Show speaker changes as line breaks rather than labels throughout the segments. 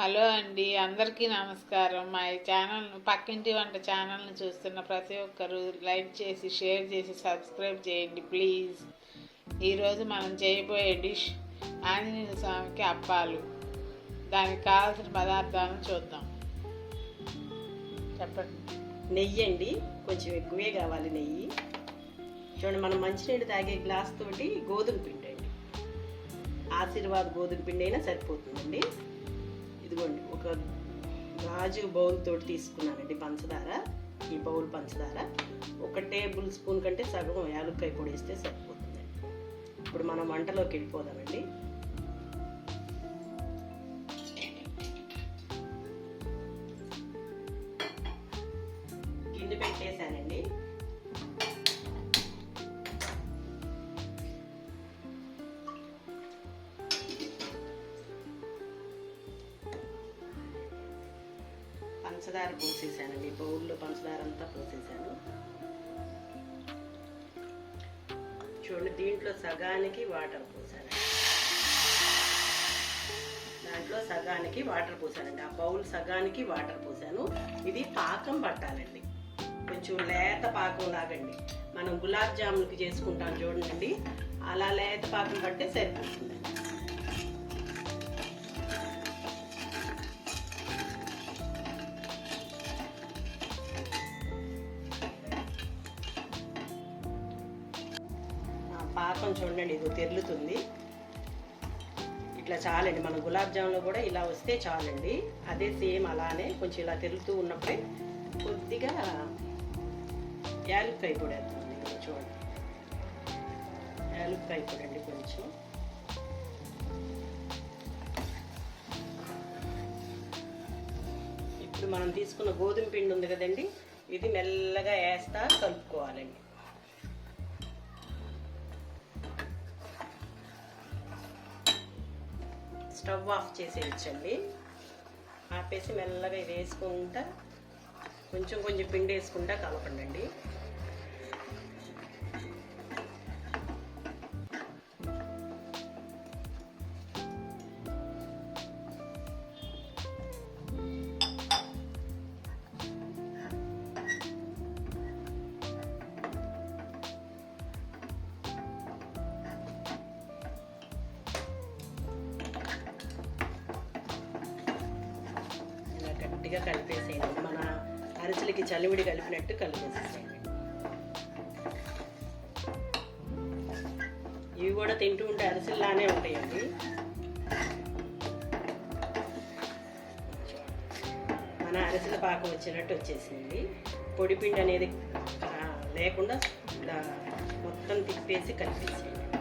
Hello అండి అందరికీ నమస్కారం. మా ఛానల్ పక్కింటి వంట ఛానల్ని చూస్తున్న ప్రతి ఒక్కరూ లైక్ చేసి షేర్ చేసి సబ్స్క్రైబ్ చేయండి ప్లీజ్. ఈరోజు మనం చేయబోయే డిష్ ఆంజనేయ స్వామికి అప్పాలు. దానికి కావాల్సిన పదార్థాలను చూద్దాం. చెప్పండి.
నెయ్యి అండి కొంచెం ఎక్కువే కావాలి నెయ్యి. చూడండి మనం మంచినీళ్ళు తాగే గ్లాస్ తోటి గోధుమ పిండి అండి. ఆశీర్వాద్ గోధుమ పిండి అయినా సరిపోతుందండి. ఇదిగోండి ఒక గాజు బౌల్ తోటి తీసుకున్నానండి పంచదార ఈ బౌల్ పంచదార. ఒక టేబుల్ స్పూన్ కంటే సగం యాలక్కాయ పొడి వేస్తే సరిపోతుంది. ఇప్పుడు మనం వంటలోకి వెళ్ళిపోదామండి. గిన్నె పెట్టేశానండి. పంచదార పోసేసానండి బౌల్లో పంచదార అంతా పోసేసాను. చూడండి దీంట్లో సగానికి వాటర్ పోసాను దాంట్లో సగానికి వాటర్ పోసానండి. ఆ బౌల్ సగానికి వాటర్ పోసాను. ఇది పాకం పట్టాలండి. కొంచెం లేత పాకం లాగండి. మనం గులాబ్ జామున్కి చేసుకుంటాం చూడండి. అలా లేత పాకం పట్టే సరిపోతుంది జామ్ చూడండి ఇది తెరులుతుంది. ఇట్లా చాలండి మన గులాబ్ జామ్లో కూడా ఇలా వస్తే చాలండి. అదే సేమ్ అలానే కొంచెం ఇలా తెరులుతూ ఉన్నప్పుడే కొద్దిగా యాలక్కాయ పొడి వేస్తుంది చూడండి. యాలక్కాయ కూడా అండి కొంచెం. ఇప్పుడు మనం తీసుకున్న గోధుమ పిండి ఉంది కదండి ఇది మెల్లగా వేస్తా కలుపుకోవాలండి. స్టవ్ ఆఫ్ చేసేయచ్చండి. ఆపేసి మెల్లగా ఇది వేసుకుంటా కొంచెం కొంచెం పిండి వేసుకుంటా కలపండి గట్టిగా కలిపేసేయండి. మన అరిసెలకి చలివిడి కలిపినట్టు కలిపేసేసేయండి. ఇవి కూడా తింటూ ఉంటే అరిసెల్లానే ఉంటాయండి. మన అరిసెల పాకం వచ్చినట్టు వచ్చేసింది. పొడిపిండి అనేది లేకుండా ఇలా మొత్తం తిప్పేసి కలిపేసేయండి.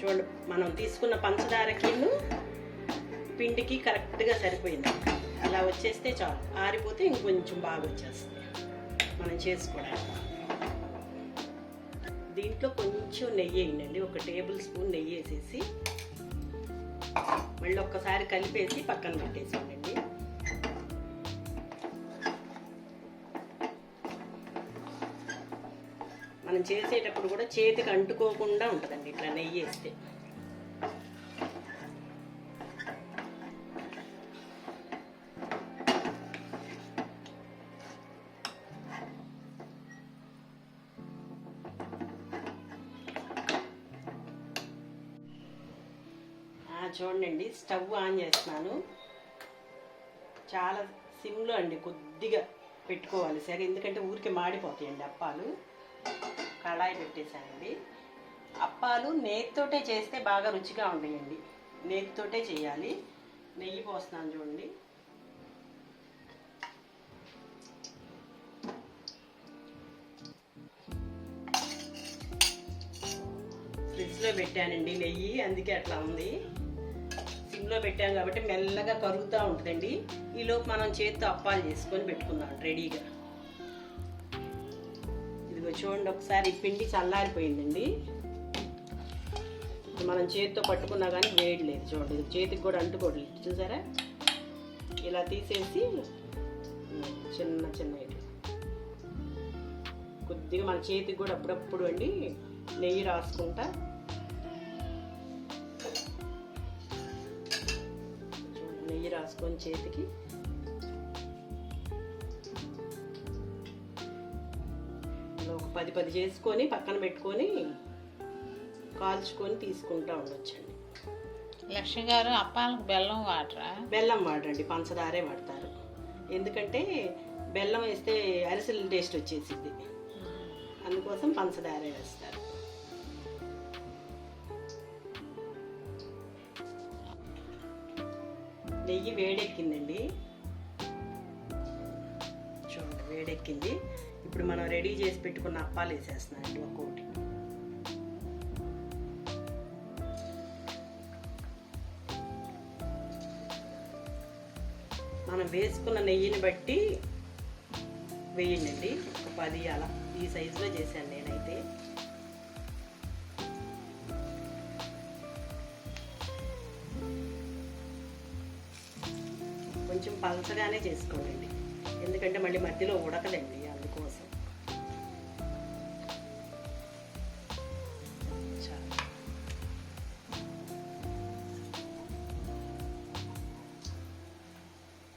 చూడండి మనం తీసుకున్న పంచదారకిను పిండికి కరెక్ట్గా సరిపోయింది. అలా వచ్చేస్తే చాలు. ఆరిపోతే ఇంకొంచెం బాగా వచ్చేస్తుంది. మనం చేసుకోవడానికి. దీంట్లో కొంచెం నెయ్యి వేయండి. ఒక టేబుల్ స్పూన్ నెయ్యి వేసేసి మళ్ళీ ఒక్కసారి కలిపేసి పక్కన పెట్టేసేయండి మనం చేసేటప్పుడు కూడా చేతికి అంటుకోకుండా ఉంటుందండి ఇట్లా నెయ్యి వేస్తే. చూడండి స్టవ్ ఆన్ చేస్తున్నాను. చాలా సిమ్లో అండి కొద్దిగా పెట్టుకోవాలి సరే ఎందుకంటే ఊరికే మాడిపోతాయండి అప్పాలు. కళాయి పెట్టేశానండి. అప్పాలు నేతితోటే చేస్తే బాగా రుచిగా ఉంటాయండి. నేతితోటే చేయాలి. నెయ్యి పోస్తున్నాను చూడండి. ఫ్రిడ్జ్లో పెట్టానండి నెయ్యి అందుకే అట్లా ఉంది. సిమ్లో పెట్టాం కాబట్టి మెల్లగా కరుగుతూ ఉంటుందండి. ఈలోపు మనం చేతితో అప్పాలు చేసుకొని పెట్టుకుందాం రెడీగా. ఇదిగో చూడండి ఒకసారి పిండి చల్లారిపోయిందండి. మనం చేతితో పట్టుకున్నా కానీ వేడి లేదు చూడండి. చేతికి కూడా అంటుకోవట్లేదు. చూసారా? ఇలా తీసేసి చిన్న చిన్న ఇట్లా కొద్దిగా మన చేతికి కూడా అప్పుడప్పుడు అండి నెయ్యి రాసుకుంటా నెయ్యి రాసుకొని చేతికి. ఒక పది పది చేసుకొని పక్కన పెట్టుకొని కాల్చుకొని తీసుకుంటా ఉండొచ్చండి.
లక్ష్మి గారు అప్పాలకు బెల్లం వాటరా
బెల్లం వాడండి పంచదారే వాడతారు. ఎందుకంటే బెల్లం వేస్తే అరిసెల టేస్ట్ వచ్చేసింది అందుకోసం పంచదారే వేస్తారు. నెయ్యి వేడెక్కిందండి. చూడండి వేడెక్కింది. ఇప్పుడు మనం రెడీ చేసి పెట్టుకున్న అప్పాలు వేసేస్తున్నామండి ఒక్కొక్కటి. మనం వేసుకున్న నెయ్యిని బట్టి వేయండి ఒక పది అలా ఈ సైజులో చేశాను నేనైతే. కొంచెం చేసుకోవాలండి చేసుకోండి. ఎందుకంటే మళ్ళీ మధ్యలో ఉడకదండి అందుకోసం.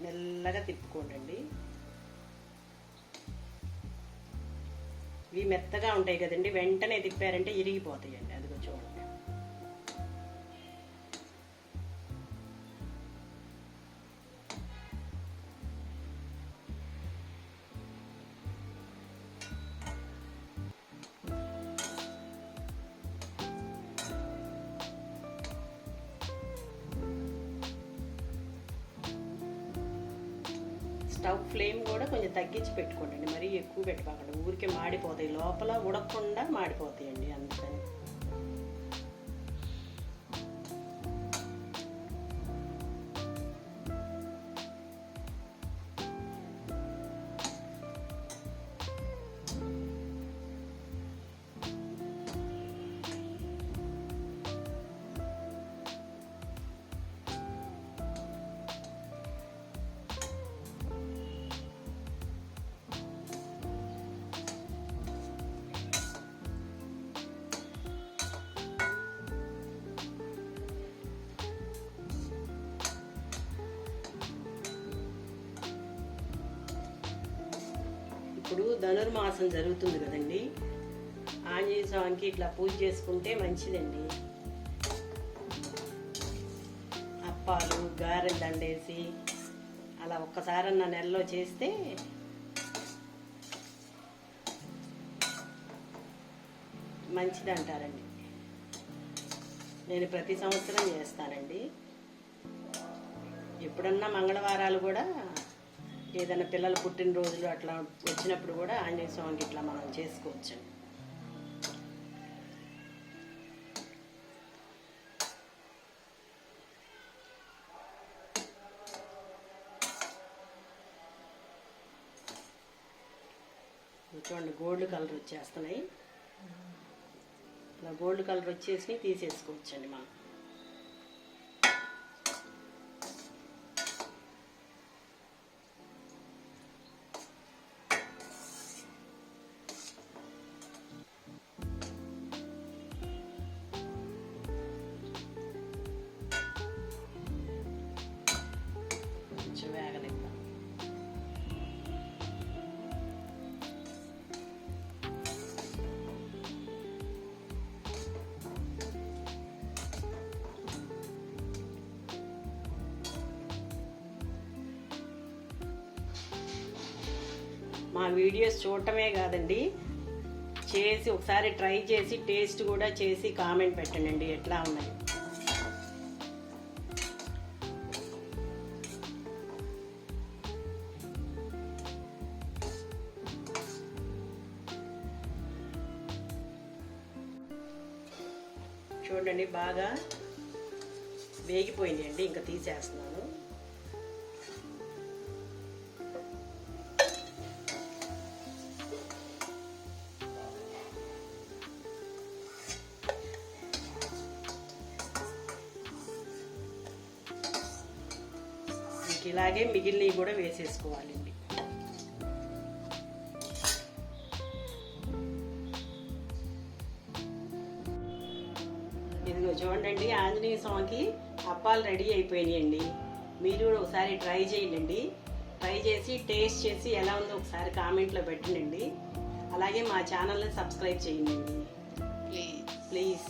మెల్లగా తిప్పుకోండి ఇవి మెత్తగా ఉంటాయి కదండి వెంటనే తిప్పారంటే ఇరిగిపోతాయండి అది స్టవ్ ఫ్లేమ్ కూడా కొంచెం తగ్గించి పెట్టుకోండి. మరీ ఎక్కువ పెట్టుకోకండి ఊరికే మాడిపోతాయి. లోపల ఉడకకుండా మాడిపోతాయండి అందుకని. ధనుర్మాసం జరుగుతుంది కదండి. ఆంజనేయ స్వామికి ఇట్లా పూజ చేసుకుంటే మంచిదండి. అప్పాలు గారెలు దండేసి అలా ఒక్కసారన్న నెలలో చేస్తే మంచిది అంటారండి నేను ప్రతి సంవత్సరం చేస్తానండి. ఎప్పుడన్నా మంగళవారాలు కూడా ఏదైనా పిల్లల పుట్టినరోజులు అట్లా వచ్చినప్పుడు కూడా ఆంజనేయ స్వామికి ఇట్లా మనం చేసుకోవచ్చు. చూడండి గోల్డ్ కలర్ వచ్చేస్తున్నాయి. ఇలా గోల్డ్ కలర్ వచ్చేసి తీసేసుకోవచ్చండి మనం. మా వీడియోస్ చూడటమే కాదండి. చేసి ఒకసారి ట్రై చేసి టేస్ట్ కూడా చేసి కామెంట్ పెట్టండి. ఎట్లా ఉన్నాయి? చూడండి బాగా వేగిపోయింది అండి. ఇంకా తీసేస్తున్నాను. ఇలాగే మిగిలినవి కూడా వేసేసుకోవాలండి. ఇదిగో చూడండి ఆంజనేయ స్వామికి అప్పాలు రెడీ అయిపోయినాయండి. మీరు కూడా ఒకసారి ట్రై చేయండి. ట్రై చేసి టేస్ట్ చేసి ఎలా ఉందో ఒకసారి కామెంట్లో పెట్టండి. అలాగే మా ఛానల్ని సబ్స్క్రైబ్ చేయండి.
ప్లీజ్.
ప్లీజ్.